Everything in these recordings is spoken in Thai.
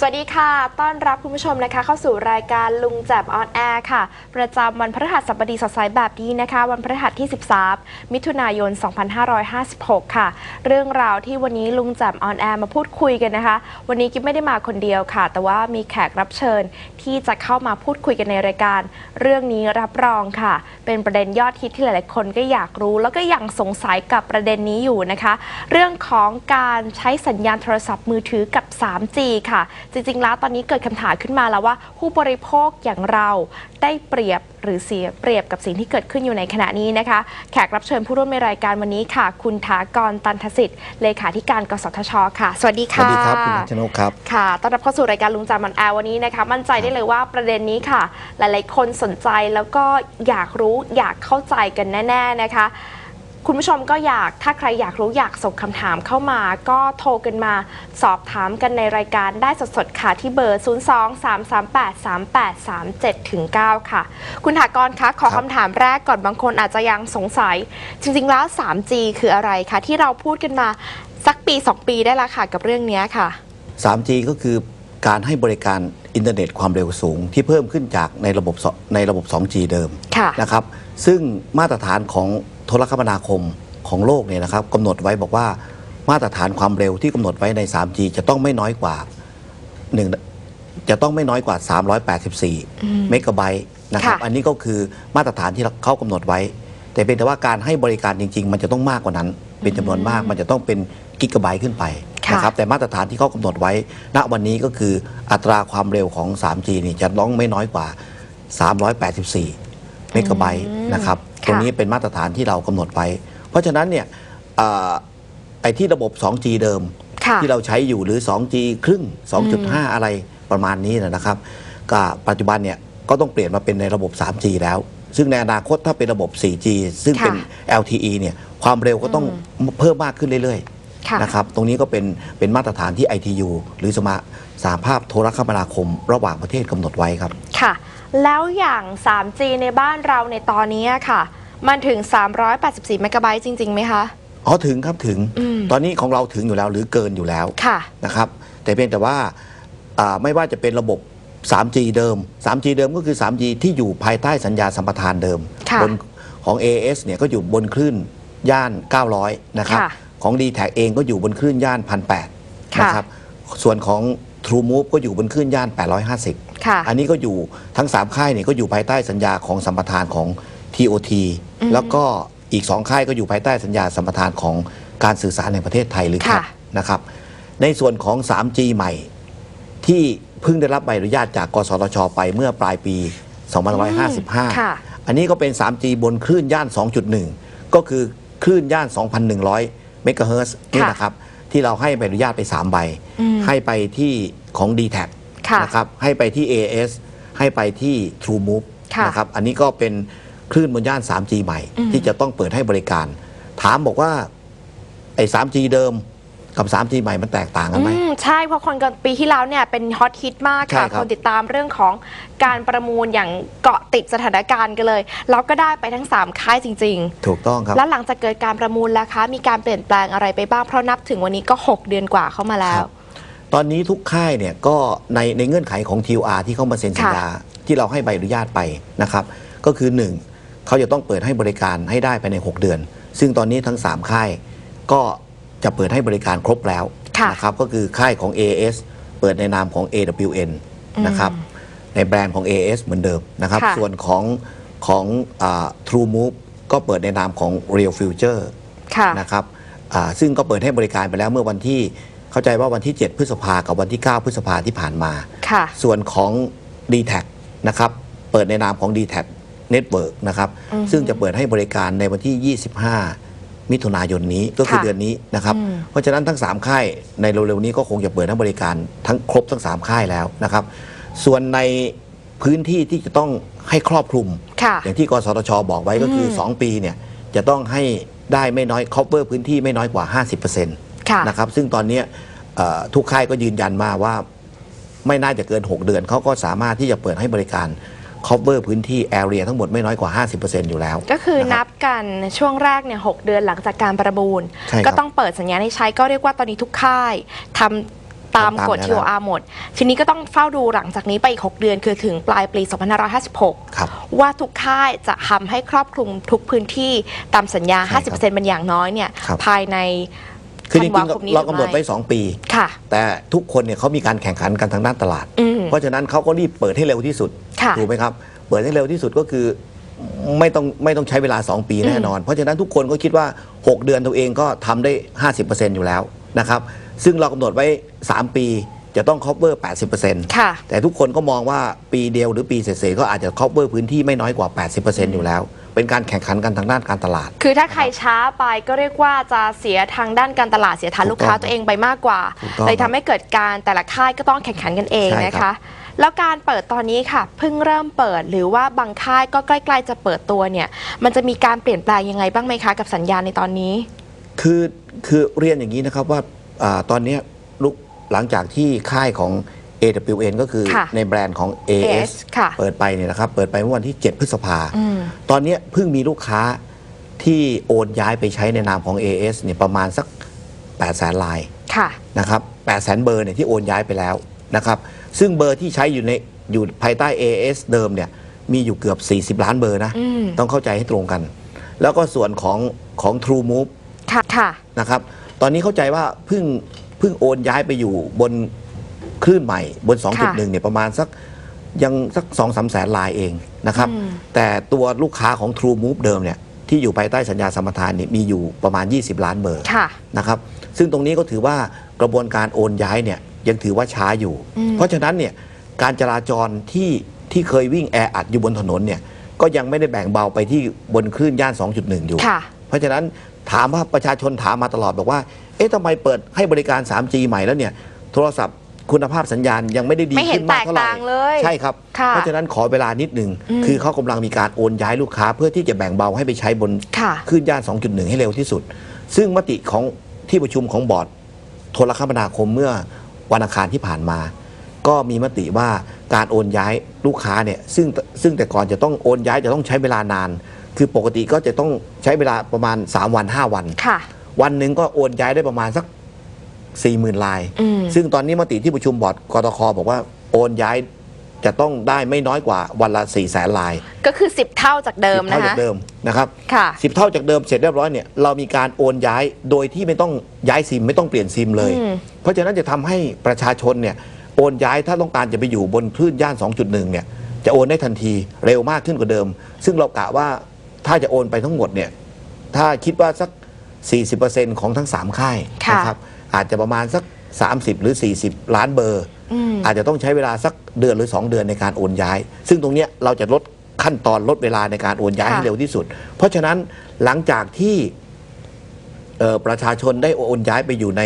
สวัสดีค่ะ ต้อนรับคุณผู้ชมนะคะ เข้าสู่รายการลุงแจบออนแอร์ค่ะ ประจำวันพฤหัสบดีสดใสแบบนี้นะคะ วันพฤหัสที่ 13 มิถุนายน 2556 ค่ะ เรื่องราวที่วันนี้ลุงแจบออนแอร์มาพูดคุยกันนะคะ วันนี้กิ๊บไม่ได้มาคนเดียวค่ะ แต่ว่ามีแขกรับเชิญที่จะเข้ามาพูดคุยกันในรายการ เรื่องนี้รับรองค่ะ เป็นประเด็นยอดฮิตที่หลาย ๆ คนก็อยากรู้ แล้วก็ยังสงสัยกับประเด็นนี้อยู่นะคะ เรื่องของการใช้สัญญาณโทรศัพท์มือถือกับ 3G ค่ะ จริง ๆ แล้วตอนนี้เกิดคำถามขึ้นมาแล้วว่า ผู้บริโภคอย่างเราได้เปรียบหรือเสียเปรียบกับสิ่งที่เกิดขึ้นอยู่ในขณะนี้นะคะ แขกรับเชิญผู้ร่วมในรายการวันนี้ค่ะ คุณถากรตันทสิทธิ์เลขาธิการกสทช ค่ะ สวัสดีสค่ะวัสดีครับ คุณชนกครับ ค่ะต้อนรับเข้าสู่รายการลุงจามันแอร์วันนี้นะคะ มั่นใจได้เลยว่าประเด็นนี้ค่ะ หลาย ๆ คนสนใจแล้วก็อยากรู้อยากเข้าใจกันแน่ ๆ นะคะคุณผู้ชมก็อยากถ้าใครอยากรู้อยากส่งคำถามเข้ามา ก็โทรกันมาสอบถามกันในรายการได้สดๆค่ะที่เบอร์ 0 2 3 3 8 3 8 3 7ถึง9ค่ะ คุณถากรคะขอครับคำถามแรกก่อนบางคนอาจจะยังสงสัย จริงๆแล้ว 3G คืออะไรคะ ที่เราพูดกันมาสักปี 2 ปีได้และค่ะกับเรื่องเนี้ยค่ะ 3G ก็คือ การให้บริการอินเทอร์เน็ตความเร็วสูง ที่เพิ่มขึ้นจากในระบบสในระบบ 2G เดิมค่ะนะครับ ซึ่งมาตรฐานของโทรคมนาคมของโลกเนี่ยนะครับกำหนดไว้บอกว่ามาตรฐานความเร็วที่กำหนดไว้ใน 3G จะต้องไม่น้อยกว่าหนึ่งจะต้องไม่น้อยกว่า 384 เมกะไบต์นะครับค่ะอันนี้ก็คือมาตรฐานที่เขากำหนดไว้ แต่เป็นแต่ว่าการให้บริการจริง ๆ มันจะต้องมากกว่านั้น เป็นจำนวนมากมันจะต้องเป็นกิกะไบต์ขึ้นไปค่ะ นะครับแต่มาตรฐานที่เขากำหนดไว้ ณวันนี้ก็คืออัตราความเร็วของ 3G นี่จะต้องไม่น้อยกว่า 384 เมกะไบต์นะครับค่ะตรงนี้เป็นมาตรฐานที่เรากำหนดไว้ เพราะฉะนั้นเนี่ยเอ่อไอ้ที่ระบบ 2G เดิมค่ะที่เราใช้อยู่หรือ 2G ครึ่ง 2.5 อะไรประมาณนี้นะครับก็ปัจจุบันเนี่ยก็ต้องเปลี่ยนมาเป็นในระบบ 3G แล้ว ซึ่งในอนาคตถ้าเป็นระบบ 4G ซึ่งเป็นค่ะ LTE เนี่ยความเร็วก็ต้องเพิ่มมากขึ้นเรื่อย ค่ะๆนะครับตรงนี้ก็เป็นเป็นมาตรฐานที่ ITU หรือสมาสหภาพโทรคมนาคม ระหว่างประเทศกำหนดไว้ครับ ค่ะ แล้วอย่าง 3G ในบ้านเราในตอนนี้ค่ะ มันถึง 384เมกะไบต์จริงๆไหมคะ อ๋อถึงครับถึงอืม ตอนนี้ของเราถึงอยู่แล้วหรือเกินอยู่แล้วค่ะ นะครับ แต่เพียงแต่ว่าอ่าไม่ว่าจะเป็นระบบ 3G เดิม 3G เดิมก็คือ 3G ที่อยู่ภายใต้สัญญาสัมปทานเดิมค่ะบนของ AS เนี่ยก็อยู่บนคลื่นย่าน 900 นะครับ ค่ะ ของ d t แทเองก็อยู่บนคลื่นย่าน1,800ค่ะนะครับส่วนของ True Move ก็อยู่บนคลื่นย่าน 850 ค่ะ อันนี้ก็อยู่ทั้ง 3 ค่ายเนี่ยก็อยู่ภายใต้สัญญาของสัมปทานของ TOT อืมแล้วก็อีก 2 ค่ายก็อยู่ภายใต้สัญญาสัมปทานของการสื่อสารแห่งประเทศไทยหรือค่ะ CAT นะครับ ในส่วนของ 3G ใหม่ ที่เพิ่งได้รับใบอนุญาตจาก กสทช ไปเมื่อปลายปีค่ะ2555 อันนี้ก็เป็น 3G บนคลื่นย่าน 2.1 ก็คือคลื่นย่าน 2,100 เมกะเฮิรตซ์นี่นะครับ ที่เราให้ใบอนุญาตไป 3 ใบ อืมให้ไปที่ของ d t แทค่ะ นะครับ ให้ไปที่ AS ให้ไปที่ True Move ค่ะนะครับ อันนี้ก็เป็นคลื่นบนย่าน 3G ใหม่ อืมที่จะต้องเปิดให้บริการ ถามบอกว่า ไอ้ 3G เดิม กับ 3G ใหม่มันแตกต่างกันไหม อืมใช่ เพราะคนกันปีที่แล้วเนี่ยเป็นฮอตฮิตมากใช่ค่ะ ครับคนติดตามเรื่องของการประมูลอย่างเกาะติดสถานการณ์กันเลย แล้วก็ได้ไปทั้ง 3 ค่ายจริง ถูกต้องครับ ๆ แล้วหลังจากเกิดการประมูลแล้วคะมีการเปลี่ยนแปลงอะไรไปบ้าง เพราะนับถึงวันนี้ก็ 6 เดือนกว่าเข้ามาแล้ควรับตอนนี้ทุกค่ายเนี่ยก็ในในเงื่อนไขของ TOR ที่เข้ามาเซ็นสัญญาที่เราให้ใบอนุญาตไปนะครับ ก็คือ 1 เขาจะต้องเปิดให้บริการให้ได้ภายใน 6 เดือน ซึ่งตอนนี้ทั้ง 3 ค่ายก็ จะเปิดให้บริการครบแล้วค่ะนะครับก็คือค่ายของ AS เปิดในนามของ AWN นะครับในแบรนด์ของ AS เหมือนเดิมนะครับค่ะส่วนของของอ่า True Move ก็เปิดในนามของ Real Future ค่ะนะครับอ่าซึ่งก็เปิดให้บริการไปแล้วเมื่อวันที่เข้าใจว่าวันที่ 7 พฤษภากับวันที่ 9 พฤษภาที่ผ่านมาค่ะส่วนของ d t แทนะครับเปิดในนามของ d t แท Network นะครับอือฮึซึ่งจะเปิดให้บริการในวันที่ 25 มิถุนายนนี้ก็คือค่ะเดือนนี้นะครับ อืม เพราะฉะนั้นทั้ง 3 ค่ายในเร็วๆนี้ก็คงจะเปิดให้บริการทั้งครบทั้ง 3 ค่ายแล้วนะครับ ส่วนในพื้นที่ที่จะต้องให้ครอบคลุม ค่ะ อย่างที่กสทชบอกไว้ก็คืออืม2ปีเนี่ยจะต้องให้ได้ไม่น้อย cover พื้นที่ไม่น้อยกว่า 50%ค่ะนะครับซึ่งตอนเนี้ยเอ่อทุกค่ายก็ยืนยันมาว่า ไม่น่าจะเกิน 6 เดือนเขาก็สามารถที่จะเปิดให้บริการ cover พื้นที่ area ทั้งหมดไม่น้อยกว่า 50%อยู่แล้ว ก็คือนะคนัรับบกันช่วงแรกเนี่ยหเดือนหลังจากการประมูล ใช่ครับ ก็ต้องเปิดสัญญาณให้ใช้ก็เรียกว่าตอนนี้ทุกค่ายทำตามตามกฎแนว TOR หมด ทีนี้ก็ต้องเฝ้าดูหลังจากนี้ไปอีก 6 เดือนคือถึงปลายปี 2556 ครับ ว่าทุกค่ายจะทำให้ครอบคลุมทุกพื้นที่ตามสัญญา ใช่ครับ50%เป็นอย่างน้อยเนี่ยครับ ภายในคือจธันริวางคมนี้ๆเราหรืกำอหนดไม่ไว้ 2 ปี ค่ะ แต่ทุกคนเนี่ยเขามีการแข่งขันกันทางด้านตลาด อืม เพราะฉะนั้นเขาก็รีบเปิดให้เร็วที่สุดค่ะถูกไหมครับ เปิดให้เร็วที่สุดก็คือไม่ต้องไม่ต้องใช้เวลา 2 ปีแน่นอน เพราะฉะนั้นทุกคนก็คิดว่า 6 เดือนตัวเองก็ทำได้ 50%อยู่แล้วนะครับซึ่งเรากำหนดไว้ 3 ปีจะต้อง cover 80%ค่ะแต่ทุกคนก็มองว่าปีเดียวหรือปีเศษๆก็อาจจะ cover พื้นที่ไม่น้อยกว่า 80%อยู่แล้ว เป็นการแข่งขันกันทางด้านการตลาด คือถ้าใครช้าไปก็เรียกว่าจะเสียทางด้านการตลาดเสียฐานถูกลูกค้าต้องตัวเองไปมากกว่าถูกต้องเลยทำให้เกิดการแต่ละค่ายก็ต้องแข่งขันกันเองใช่นะครัคะบแล้วการเปิดตอนนี้ค่ะเพิ่งเริ่มเปิดหรือว่าบางค่ายก็ใกล้ๆจะเปิดตัวเนี่ยมันจะมีการเปลี่ยนแปลงยังไงบ้างไหมคะกับสัญญาณในตอนนี้ คือคือเรียนอย่างนี้นะครับว่าอาตอนเนี้ยลูกหลังจากที่ค่ายของ AWN ก็คือค่ะในแบรนด์ของ AS AS ค่ะเปิดไปเนี่ยนะครับ เปิดไปเมื่อวันที่ 7 พฤษภาอืมตอนเนี้ยเพิ่งมีลูกค้าที่โอนย้ายไปใช้ในนามของ AS เนี่ยประมาณสัก 8 แสนลายค่ะนะครับ8แสนเบอร์เนี่ยที่โอนย้ายไปแล้วนะครับ ซึ่งเบอร์ที่ใช้อยู่ในอยู่ภายใต้ AS เดิมเนี่ยมีอยู่เกือบ 40 ล้านเบอร์นะอืมต้องเข้าใจให้ตรงกัน แล้วก็ส่วนของของ True Move ค่ะค่ะนะครับ ตอนนี้เข้าใจว่าเพิ่งเพิ่งโอนย้ายไปอยู่บนค ลื่นใหม่บน 2.1เนี่ยประมาณสักยังสัก2องสามแสนลายเองนะครับอืมแต่ตัวลูกค้าของ True Move เดิมเนี่ยที่อยู่ภายใต้สัญญาสมรทานเนี่ยมีอยู่ประมาณ 20 ล้านเบอร์ค่ะนะครับซึ่งตรงนี้ก็ถือว่ากระบวนการโอนย้ายเนี่ยยังถือว่าช้าอยู่อืมเพราะฉะนั้นเนี่ยการจราจรที่ที่เคยวิ่งแออัดอยู่บนถนนเนี่ยก็ยังไม่ได้แบ่งเบาไปที่บนคลื่นย่าน 2.1 อยู่ค่ะเพราะฉะนั้นถามว่าประชาชนถามมาตลอดบอกว่า เอ๊ะทำไมเปิดให้บริการ 3G ใหม่แล้วเนี่ยโทรศัพท์ คุณภาพสัญญาณยังไม่ได้ดีไม่เห็นขึ้นมากเท่าไหร่แตกต่างเลยใช่ครับ ค่ะเพราะฉะนั้นขอเวลานิดหนึ่งอืมคือเขากำลังมีการโอนย้ายลูกค้า เพื่อที่จะแบ่งเบาให้ไปใช้บนค่ะ คลื่นย่าน 2.1 ให้เร็วที่สุด ซึ่งมติของที่ประชุมของบอร์ดโทรคมนาคมเมื่อวันอังคารที่ผ่านมา ก็มีมติว่าการโอนย้ายลูกค้าเนี่ยซึ่งซึ่งแต่ก่อนจะต้องโอนย้ายจะต้องใช้เวลานาน คือปกติก็จะต้องใช้เวลาประมาณ 3 วัน 5 วัน ค่ะ วันหนึ่งก็โอนย้ายได้ประมาณสัก 40,000 ลายอืมซึ่งตอนนี้มติที่ประชุมบอร์ดกตคบอกว่าโอนย้ายจะต้องได้ไม่น้อยกว่าวันละ4 0 0แสนลาย ก็คือ 10 เท่าจากเดิม10นะเท่าจาคะกเดิมนะครับค่ะสิบเท่าจากเดิมเสร็จเรียบร้อยเนี่ยเรามีการโอนย้ายโดยที่ไม่ต้องย้ายซิมไม่ต้องเปลี่ยนซิมเลยอืมเพราะฉะนั้นจะทำให้ประชาชนเนี่ยโอนย้ายถ้าต้องการจะไปอยู่บนคลื่นย่าน 2.1 เนี่ยจะโอนได้ทันทีเร็วมากขึ้นกว่าเดิม ซึ่งเรากะว่าถ้าจะโอนไปทั้งหมดเนี่ยถ้าคิดว่าสัก 40%ของทั้ง 3 ค่ายค่ะ นะครับอาจจะประมาณสัก 30 หรือ 40 ล้านเบอร์ อืม อาจจะต้องใช้เวลาสักเดือนหรือ 2 เดือนในการโอนย้าย ซึ่งตรงเนี้ยเราจะลดขั้นตอนลดเวลาในการโอนย้ายค่ะ ให้เร็วที่สุด เพราะฉะนั้นหลังจากที่เอ่อประชาชนได้โอนย้ายไปอยู่ใน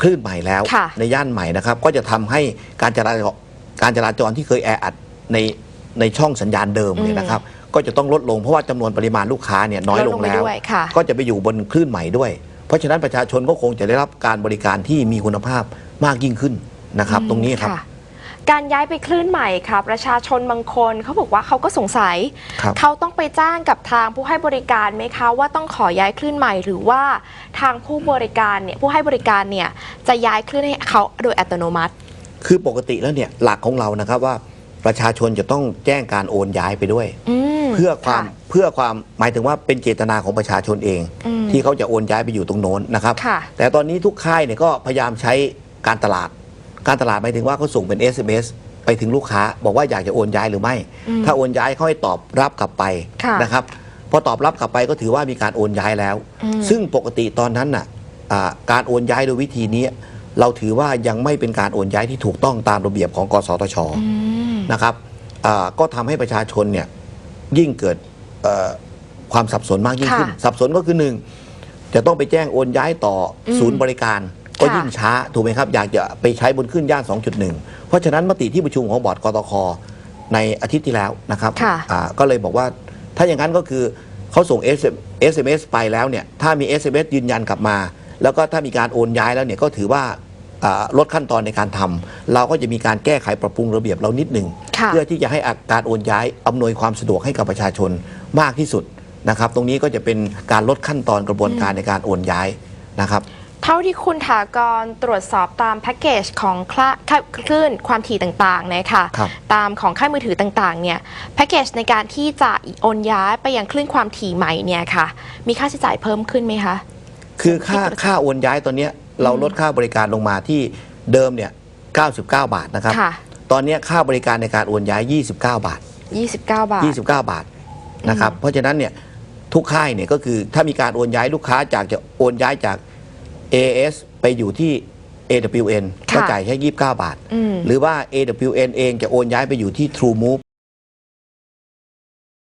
คลื่นใหม่แล้ว ค่ะ ในย่านใหม่นะครับ ก็จะทำให้การจราจรการจราจรที่เคยแออัดในในช่องสัญญาณเดิมเนี่ยนะครับ ก็จะต้องลดลงเพราะว่าจำนวนปริมาณลูกค้าเนี่ยน้อยลงไปแล้วด้วยค่ะ ก็จะไปอยู่บนคลื่นใหม่ด้วย เพราะฉะนั้นประชาชนก็คงจะได้รับการบริการที่มีคุณภาพมากยิ่งขึ้นนะครับ ตรงนี้ครับะการย้ายไปคลื่นใหม่ค่ะ ประชาชนบางคนเขาบอกว่าเขาก็สงสัย ครับ เขาต้องไปจ้างกับทางผู้ให้บริการไหมคะ ว่าต้องขอย้ายคลื่นใหม่หรือว่าทางผู้บริการเนี่ยผู้ให้บริการเนี่ยจะย้ายคลื่นให้เขาโดยอัตโนมัติ คือปกติแล้วเนี่ยหลักของเรานะครับว่า ประชาชนจะต้องแจ้งการโอนย้ายไปด้วย อืมเพื่อความะ เพื่อความหมายถึงว่าเป็นเจตนาของประชาชนเอง อืมที่เขาจะโอนย้ายไปอยู่ตรงโน้นนะครับ ค่ะ แต่ตอนนี้ทุกค่ายเนี่ยก็พยายามใช้การตลาด การตลาดหมายถึงว่าเขาส่งเป็น SMS ไปถึงลูกค้า บอกว่าอยากจะโอนย้ายหรือไม่อืมถ้าโอนย้ายเขาให้ตอบรับกลับไปค่ะ นะครับพอตอบรับกลับไปก็ถือว่ามีการโอนย้ายแล้วอืมซึ่งปกติตอนนั้นน่ะอ่าการโอนย้ายโดยวิธีนี้ เราถือว่ายังไม่เป็นการโอนย้ายที่ถูกต้องตามระเบียบของกสทช อืม นะครับอ่าก็ทำให้ประชาชนเนี่ยยิ่งเกิดเอ่อความสับสนมากยิ่งขึ้นค่ะสับสนก็คือหนึ่งจะต้องไปแจ้งโอนย้ายต่ออมศูนย์บริการ ก็ค่ะยิ่งช้าถูกไหมครับ อยากจะไปใช้บนขึ้นย่าน 2.1 เพราะฉะนั้นมติที่ประชุมของบอร์ดกตคในอาทิตย์ที่แล้วนะครับค่ะอ่าก็เลยบอกว่าถ้าอย่างนั้นก็คือเขาส่ง SMS ไปแล้วเนี่ยถ้ามี SMS ยืนยันกลับมา แล้วก็ถ้ามีการโอนย้ายแล้วเนี่ยก็ถือว่าอ่า ลดขั้นตอนในการทำเราก็จะมีการแก้ไขปรับปรุงระเบียบเรานิดหนึ่งค่ะเพื่อที่จะให้การโอนย้ายอำนวยความสะดวกให้กับประชาชนมากที่สุดนะครับ ตรงนี้ก็จะเป็นการลดขั้นตอนกระบวนการในการโอนย้ายนะครับเท่าที่คุณถากรตรวจสอบตามแพ็กเกจของคลาคคลื่นความถี่ต่างๆนะคะครับตามของค่ายมือถือต่างๆเนี่ยแพ็กเกจในการที่จะโอนย้ายไปยังคลื่นความถี่ใหม่เนี่ยค่ะ มีค่าใช้จ่ายเพิ่มขึ้นไหมคะ คือค่าค่าโอนย้ายตอนเนี้ย เราลดค่าบริการลงมาที่เดิมเนี่ย99 บาทนะครับ ค่ะ ตอนเนี้ยค่าบริการในการโอนย้าย 29 บาท 29 บาท 29 บาทนะครับ เพราะฉะนั้นเนี่ยทุกค่ายเนี่ยก็คือถ้ามีการโอนย้ายลูกค้าจากจะโอนย้ายจาก AS ไปอยู่ที่ AWN ค่ะก็จ่ายแค่ 29 บาท อืม หรือว่า AWN เองจะโอนย้ายไปอยู่ที่ TrueMove